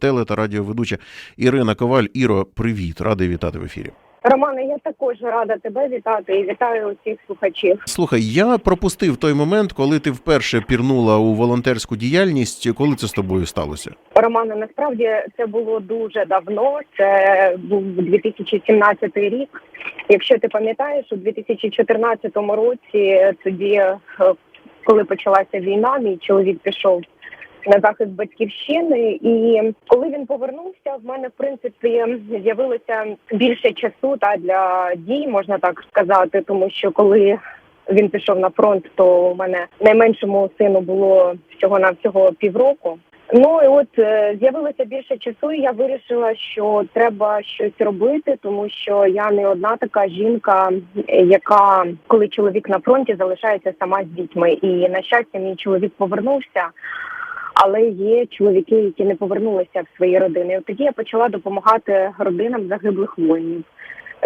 теле та радіоведуча Ірина Коваль. Іро, привіт, радий вітати в ефірі. Романе, я також рада тебе вітати і вітаю усіх слухачів. Слухай, я пропустив той момент, коли ти вперше пірнула у волонтерську діяльність. Коли це з тобою сталося? Романе, насправді це було дуже давно. Це був 2017 рік. Якщо ти пам'ятаєш, у 2014 році, тоді, е, коли почалася війна, мій чоловік пішов на захист батьківщини, і коли він повернувся, в мене в принципі з'явилося більше часу та для дій, можна так сказати, тому що коли він пішов на фронт, то у мене найменшому сину було всього на всього півроку. Ну і от е, з'явилося більше часу, і я вирішила, що треба щось робити, тому що я не одна така жінка, яка коли чоловік на фронті залишається сама з дітьми. І на щастя, мій чоловік повернувся. Але є чоловіки, які не повернулися в свої родини. І тоді я почала допомагати родинам загиблих воїнів.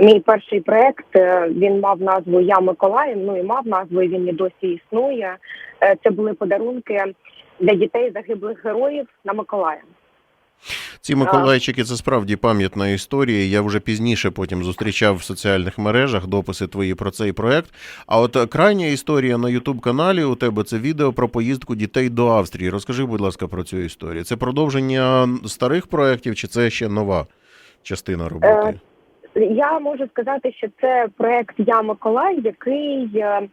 Мій перший проект е, він мав назву Я Миколаїв. Ну і мав назву, і він і досі існує. Е, Це були подарунки для дітей загиблих героїв на Миколая. Ці Миколайчики це справді пам'ятна історія. Я вже пізніше потім зустрічав в соціальних мережах дописи твої про цей проект. А от е, крайня історія на Ютуб каналі у тебе це відео про поїздку дітей до Австрії. Розкажи, будь ласка, про цю історію. Це продовження старих проєктів, чи це ще нова частина роботи? Я можу сказати, що це проект Я Миколай, який е,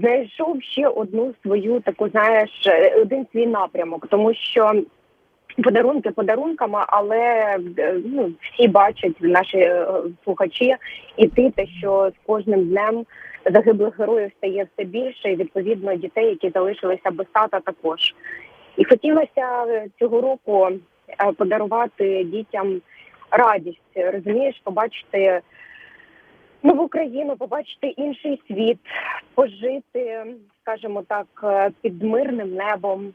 знайшов ще одну свою таку, знаєш, е, один свій напрямок, тому що. Подарунки подарунками, але е, ну всі бачать наші е, слухачі і ти те, що з кожним днем загиблих героїв стає все більше, і відповідно дітей, які залишилися без тата, також. І хотілося е, цього року подарувати дітям радість, розумієш, побачити нову країну, побачити інший світ, пожити, скажімо так, під мирним небом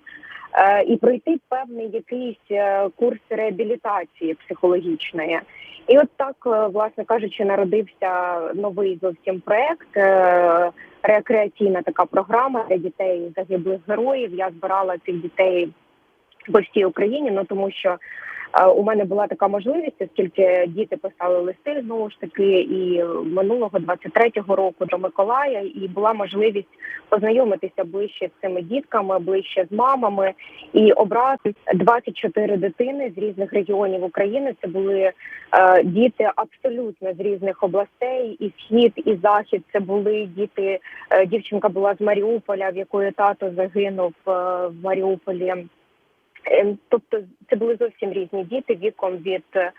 і пройти певний якийсь е, курс реабілітації психологічної. І от так, е, власне кажучи, народився новий зовсім проект. е, Рекреаційна така програма для дітей загиблих героїв. Я збирала цих дітей по всій Україні, ну тому що е, у мене була така можливість, оскільки діти писали листи знову ж таки, і минулого 23-го року до Миколая, і була можливість познайомитися ближче з цими дітками, ближче з мамами і обрати 24 дитини з різних регіонів України. Це були е, діти абсолютно з різних областей, і схід, і захід. Це були діти. Е, дівчинка була з Маріуполя, в якої тато загинув е, в Маріуполі. Ем, Тобто це були зовсім різні діти віком від е,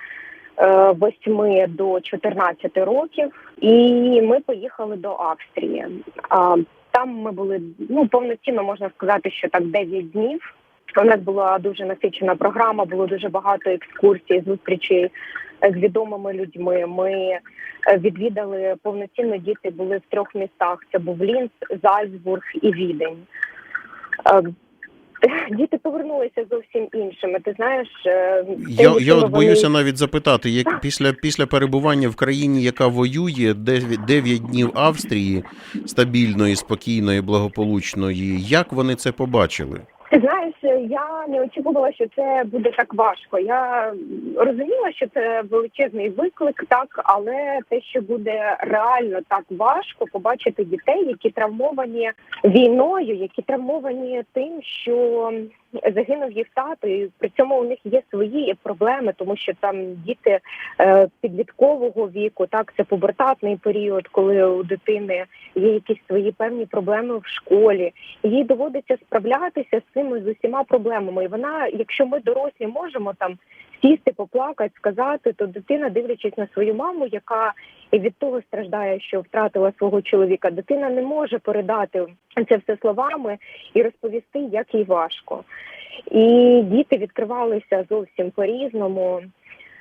8 до 14 років, і ми поїхали до Австрії. Там ми були ну повноцінно можна сказати, що так 9 днів. У нас була дуже насичена програма, було дуже багато екскурсій, зустрічей з відомими людьми. Ми е, відвідали повноцінно. Діти були в трьох містах: це був Лінц, Зальцбург і Відень. Е, Діти повернулися зовсім іншими. Ти знаєш, я тим, Я, от вони... боюся навіть запитати, як після, після перебування в країні, яка воює, 9 днів Австрії стабільної, спокійної, благополучної, як вони це побачили? Знаєш, я не очікувала, що це буде так важко. Я розуміла, що це величезний виклик, так, але те, що буде реально так важко, побачити дітей, які травмовані війною, які травмовані тим, що загинув їх тато, і при цьому у них є свої проблеми, тому що там діти е, підліткового віку, так це пубертатний період, коли у дитини є якісь свої певні проблеми в школі. Їй доводиться справлятися з цими з усіма проблемами. І вона, якщо ми дорослі можемо там сісти, поплакати, сказати, то дитина, дивлячись на свою маму, яка і від того страждає, що втратила свого чоловіка, дитина не може передати це все словами і розповісти, як їй важко. І діти відкривалися зовсім по-різному.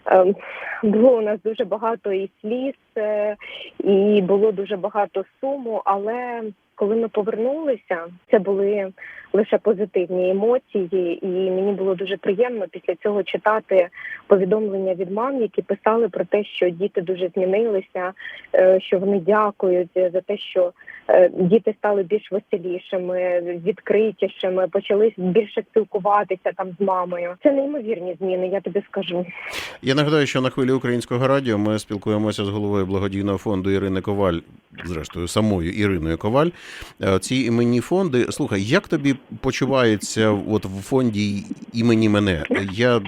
Ем, Було у нас дуже багато і сліз, е, і було дуже багато суму, але коли ми повернулися, це були лише позитивні емоції, і мені було дуже приємно після цього читати повідомлення від мам, які писали про те, що діти дуже змінилися, е, що вони дякують за те, що е, діти стали більш веселішими, відкритішими, почали більше спілкуватися там з мамою. Це неймовірні зміни, я тобі скажу. Я нагадаю, що на хвилі українського радіо ми спілкуємося з головою благодійного фонду Ірини Коваль, зрештою, самою Іриною Коваль. Е, Ці іменні фонди. Слухай, як тобі почувається от в фонді імені мене? Я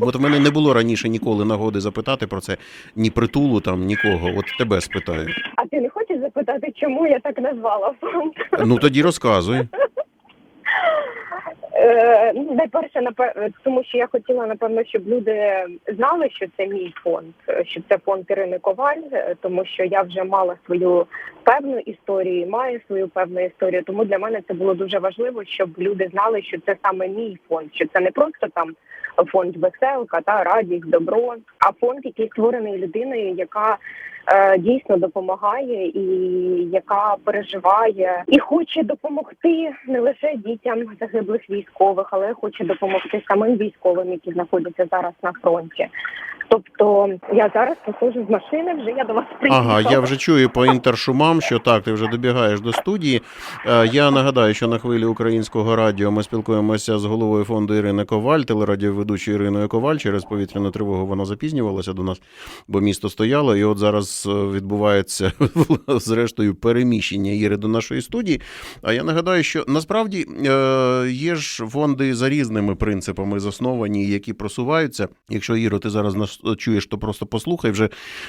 от в мене не було раніше ніколи нагоди запитати про це ні притулу там, нікого. От тебе спитаю. А ти не хочеш запитати, чому я так назвала фонд? Ну тоді розказуй. Е, ну, найперше, напе- тому що я хотіла напевно, щоб люди знали, що це мій фонд, е, що це фонд Ірини Коваль, е, тому що я вже мала свою певну історію, маю свою певну історію. Тому для мене це було дуже важливо, щоб люди знали, що це саме мій фонд, що це не просто там фонд веселка та радість, добро, а фонд, який створений людиною, яка дійсно допомагає і яка переживає і хоче допомогти не лише дітям загиблих військових, але хоче допомогти самим військовим, які знаходяться зараз на фронті. Тобто я зараз виходжу з машини, вже я до вас приїхала. Ага, я вже чую по інтершумам, що так, ти вже добігаєш до студії. Е, Я нагадаю, що на хвилі українського радіо ми спілкуємося з головою фонду Ірини Коваль, телерадіоведучою Іриною Коваль. Через повітряну тривогу вона запізнювалася до нас, бо місто стояло. І от зараз е, відбувається зрештою переміщення Іри до нашої студії. А я нагадаю, що насправді е, є ж фонди за різними принципами засновані, які просуваються. Якщо Іро, ти зараз нас чуєш, то просто послухай вже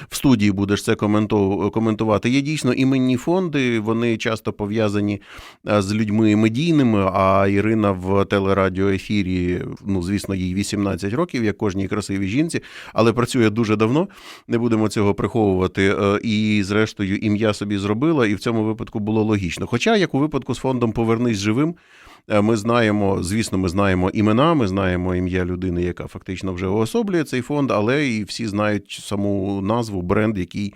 в студії будеш це коментувати. Є дійсно іменні фонди, вони часто пов'язані е, з людьми медійними. А Ірина в телерадіоефірі, ну звісно, їй 18 років, як кожній красивій жінці, але працює дуже давно. Не будемо цього приховувати. Е, І, зрештою, ім'я собі зробила, і в цьому випадку було логічно. Хоча, як у випадку з фондом Повернись живим. Е, Ми знаємо, звісно, ми знаємо імена, ми знаємо ім'я людини, яка фактично вже уособлює цей фонд, але і всі знають саму назву, бренд, який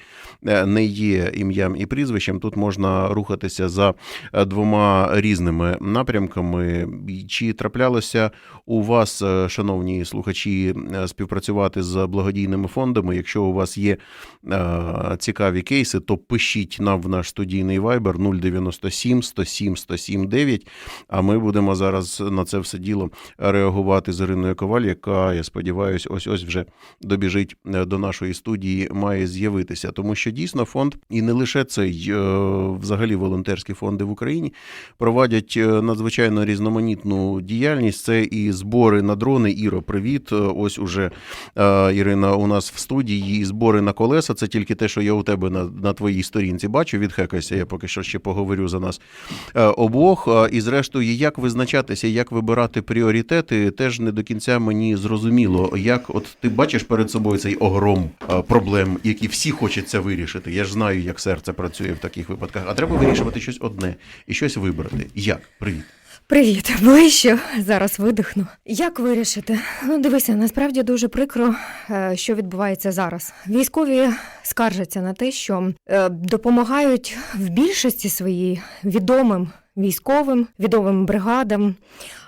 е, не є ім'ям і прізвищем. Тут можна рухатися за е, двома різними напрямками. Чи траплялося у вас, шановні слухачі, співпрацювати з благодійними фондами? Якщо у вас є цікаві кейси, то пишіть нам в наш студійний вайбер 097 107 107 9, а ми будемо зараз на це все діло реагувати з Іриною Коваль, яка, я сподіваюся, ось ось вже добіжить е, до нашої студії, має з'явитися. Тому що дійсно фонд, і не лише цей, е, взагалі волонтерські фонди в Україні проводять е, надзвичайно різноманітну діяльність. Це і збори на дрони. Іро, привіт. Ось уже Ірина у нас в студії. І збори на колеса. Це тільки те, що я у тебе на, на твоїй сторінці бачу. Відхекайся, я поки що ще поговорю за нас обох. І зрештою, як визначатися, як вибирати пріоритети, теж не до кінця мені зрозуміло. Як от ти бачиш перед собою цей огром е, проблем, які всі хочеться вирішити. Я ж знаю, як серце працює в таких випадках. А треба вирішувати щось одне і щось вибрати. Як? Привіт. Привіт, ближче. Зараз видихну. Як вирішити? Ну, дивися, насправді дуже прикро, е, що відбувається зараз. Військові скаржаться на те, що е, допомагають в більшості своїй відомим військовим, відомим бригадам.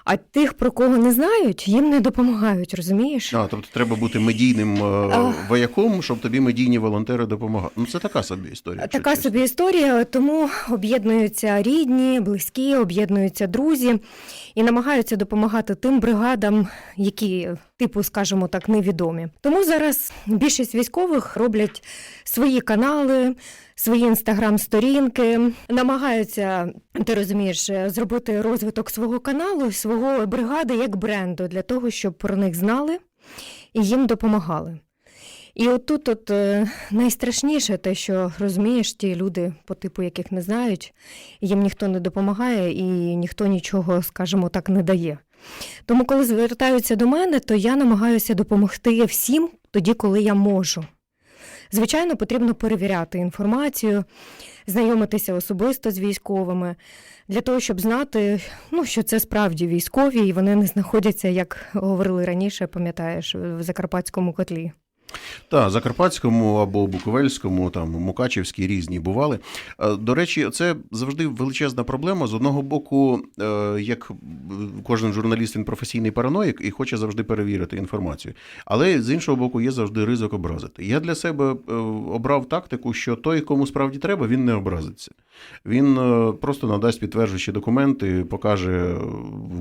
А тих, про кого не знають, їм не допомагають, розумієш? А, тобто треба бути медійним е, А. вояком, щоб тобі медійні волонтери допомагали. Ну це така собі історія. Така чесно. собі історія, тому об'єднуються рідні, близькі, об'єднуються друзі і намагаються допомагати тим бригадам, які, типу, скажімо так, невідомі. Тому зараз більшість військових роблять свої канали, свої інстаграм-сторінки, намагаються, ти розумієш, зробити розвиток свого каналу, свого бригади як бренду для того, щоб про них знали і їм допомагали. І отут от е, найстрашніше те, що розумієш, ті люди, по типу яких не знають, їм ніхто не допомагає і ніхто нічого, скажімо так, не дає. Тому, коли звертаються до мене, то я намагаюся допомогти всім тоді, коли я можу. Звичайно, потрібно перевіряти інформацію, знайомитися особисто з військовими, для того, щоб знати, ну, що це справді військові, і вони не знаходяться, як говорили раніше, пам'ятаєш, в Закарпатському котлі. Так, Закарпатському або Буковельському, там Мукачівській різні бували. Е, До речі, це завжди величезна проблема. З одного боку, е, як кожен журналіст він професійний параноїк і хоче завжди перевірити інформацію. Але з іншого боку, є завжди ризик образити. Я для себе е, обрав тактику, що той, кому справді треба, він не образиться. Він просто надасть підтверджуючі документи, покаже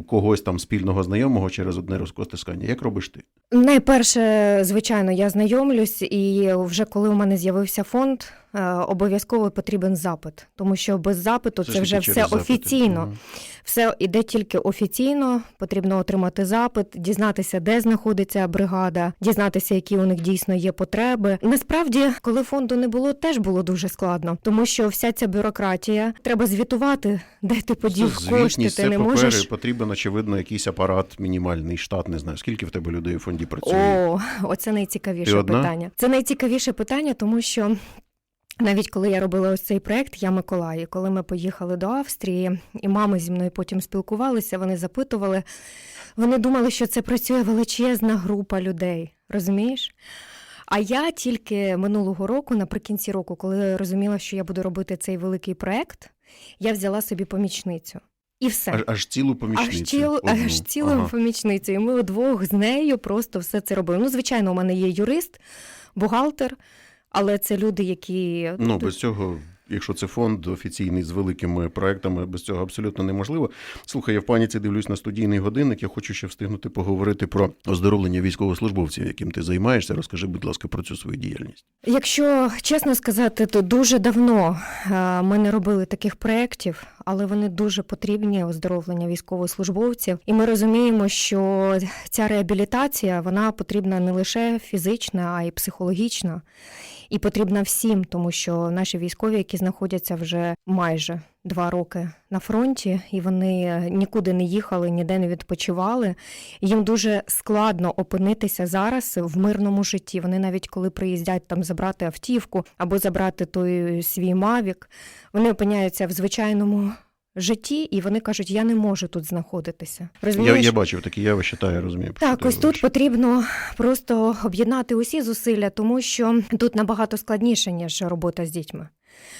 когось там спільного знайомого через одне розкостискання. Як робиш ти? Найперше, звичайно, я знайомлюсь, і вже коли у мене з'явився фонд, е, обов'язково потрібен запит, тому що без запиту це, це вже все запити. офіційно. Мгм. Все іде тільки офіційно. Потрібно отримати запит, дізнатися, де знаходиться бригада, дізнатися, які у них дійсно є потреби. Насправді, коли фонду не було, теж було дуже складно, тому що вся ця бюрократія треба звітувати, де ти подів Це кошти. звітність, Ти не папери, можеш. потрібен, очевидно, якийсь апарат, мінімальний штат, не знаю. Скільки в тебе людей у фонді працює? О, оце найцікавіше питання. Це найцікавіше питання, тому що. Навіть коли я робила ось цей проект, я Миколаї, коли ми поїхали до Австрії, і мами зі мною потім спілкувалися, вони запитували, вони думали, що це працює величезна група людей, розумієш? А я тільки минулого року, наприкінці року, коли розуміла, що я буду робити цей великий проект, я взяла собі помічницю. І все. Аж, аж цілу помічницю. Аж, ціл, аж цілу Ага. помічницю. І ми удвох з нею просто все це робили. Ну, звичайно, у мене є юрист, бухгалтер, але це люди, які Ну, без цього, якщо це фонд офіційний з великими проектами, без цього абсолютно неможливо. Слухай, я в паніці дивлюсь на студійний годинник. Я хочу ще встигнути поговорити про оздоровлення військовослужбовців, яким ти займаєшся. Розкажи, будь ласка, про цю свою діяльність. Якщо чесно сказати, то дуже давно е, ми не робили таких проєктів, але вони дуже потрібні оздоровлення військовослужбовців. І ми розуміємо, що ця реабілітація вона потрібна не лише фізична, а й психологічна. І потрібна всім, тому що наші військові, які знаходяться вже майже два роки на фронті, і вони нікуди не їхали, ніде не відпочивали. Їм дуже складно опинитися зараз в мирному житті. Вони навіть коли приїздять там забрати автівку або забрати той свій мавік, вони опиняються в звичайному житті, і вони кажуть, я не можу тут знаходитися. Я, Розумієш? я бачив такі явища, та я розумію. Так, ось тут потрібно просто об'єднати усі зусилля, тому що тут набагато складніше, ніж робота з дітьми.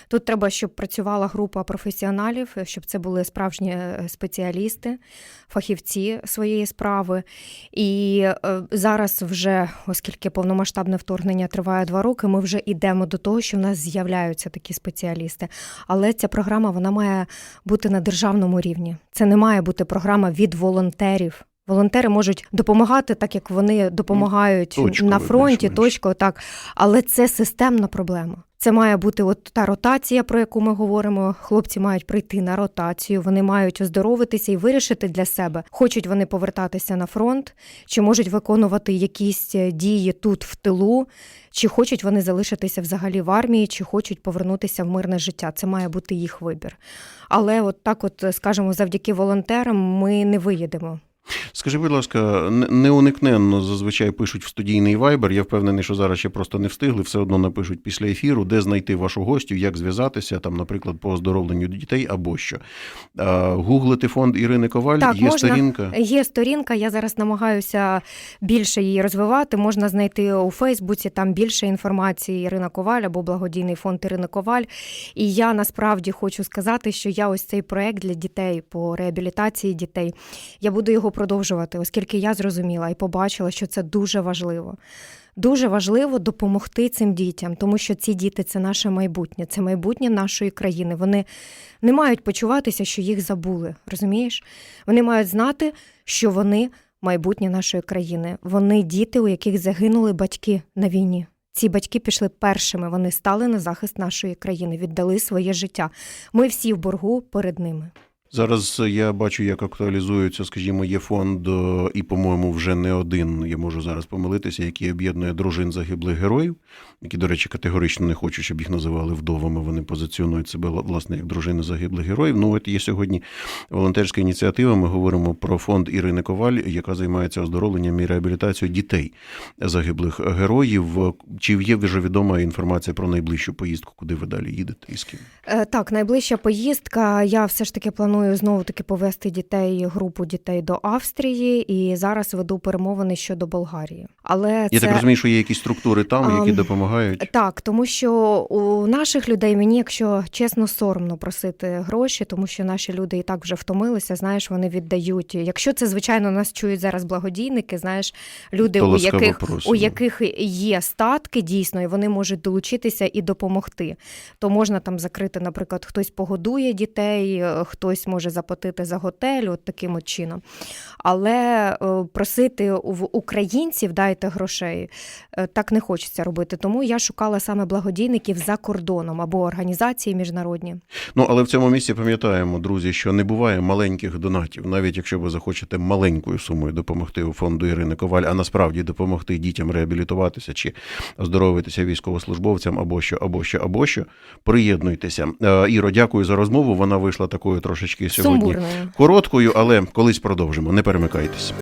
Тут треба, щоб працювала група професіоналів, щоб це були справжні е, спеціалісти, фахівці своєї справи. І е, зараз, вже, оскільки повномасштабне вторгнення триває два роки, ми вже йдемо до того, що в нас з'являються такі спеціалісти. Але ця програма вона має бути на державному рівні. Це не має бути програма від волонтерів. Волонтери можуть допомагати, так як вони допомагають точково, на фронті, більш-менш. так. Але це системна проблема. Це має бути от та ротація, про яку ми говоримо. Хлопці мають прийти на ротацію, вони мають оздоровитися і вирішити для себе, хочуть вони повертатися на фронт, чи можуть виконувати якісь е, дії тут в тилу, чи хочуть вони залишитися взагалі в армії, чи хочуть повернутися в мирне життя. Це має бути їх вибір. Але от так, от скажімо, завдяки волонтерам, ми не виїдемо. Скажи, будь ласка, неуникненно зазвичай пишуть в студійний вайбер. Я впевнений, що зараз ще просто не встигли. Все одно напишуть після ефіру, де знайти вашу гостю, як зв'язатися, там, наприклад, по оздоровленню дітей або що. Гуглити фонд Ірини Коваль, Так, є можна. сторінка. Є сторінка, я зараз намагаюся більше її розвивати. Можна знайти у Фейсбуці там більше інформації Ірина Коваль або благодійний фонд Ірини Коваль. І я насправді хочу сказати, що я ось цей проект для дітей по реабілітації дітей. Я буду його продовжувати, оскільки я зрозуміла і побачила, що це дуже важливо. Дуже важливо допомогти цим дітям, тому що ці діти це наше майбутнє, це майбутнє нашої країни. Вони не мають почуватися, що їх забули. Розумієш? Вони мають знати, що вони майбутнє нашої країни. Вони діти, у яких загинули батьки на війні. Ці батьки пішли першими. Вони стали на захист нашої країни, віддали своє життя. Ми всі в боргу перед ними. Зараз я бачу, як актуалізується, скажімо, є фонд, е, і, по-моєму, вже не один, я можу зараз помилитися, який об'єднує дружин загиблих героїв, які, до речі, категорично не хочуть, щоб їх називали вдовами. Вони позиціонують себе власне як дружини загиблих героїв. Ну, от є сьогодні волонтерська ініціатива. Ми говоримо про фонд Ірини Коваль, яка займається оздоровленням і реабілітацією дітей загиблих героїв. Чи є вже відома інформація про найближчу поїздку, куди ви далі їдете і з ким? Е, Так, найближча поїздка. Я все ж таки планую планую знову таки повести дітей, групу дітей до Австрії, і зараз веду перемовини щодо Болгарії. Але Я це так розумію, що є якісь структури там, які Ам, допомагають. так, тому що у наших людей мені, якщо чесно, соромно просити гроші, тому що наші люди і так вже втомилися. Знаєш, вони віддають. Якщо це звичайно нас чують зараз благодійники, знаєш, люди, То у яких просимо. у яких є статки, дійсно, і вони можуть долучитися і допомогти. То можна там закрити, наприклад, хтось погодує дітей, е, хтось може заплатити за готель, от таким от чином. Але е, просити в українців дайте грошей е, так не хочеться робити. Тому я шукала саме благодійників за кордоном або організації міжнародні. Ну але в цьому місці пам'ятаємо, друзі, що не буває маленьких донатів, навіть якщо ви захочете маленькою сумою допомогти у фонду Ірини Коваль, а насправді допомогти дітям реабілітуватися чи оздоровитися військовослужбовцям або що, або що, або що. Приєднуйтеся. Е, Іро, дякую за розмову. Вона вийшла такою трошечки сьогодні Сумбурною. короткою, але колись продовжимо. Не перемикайтесь.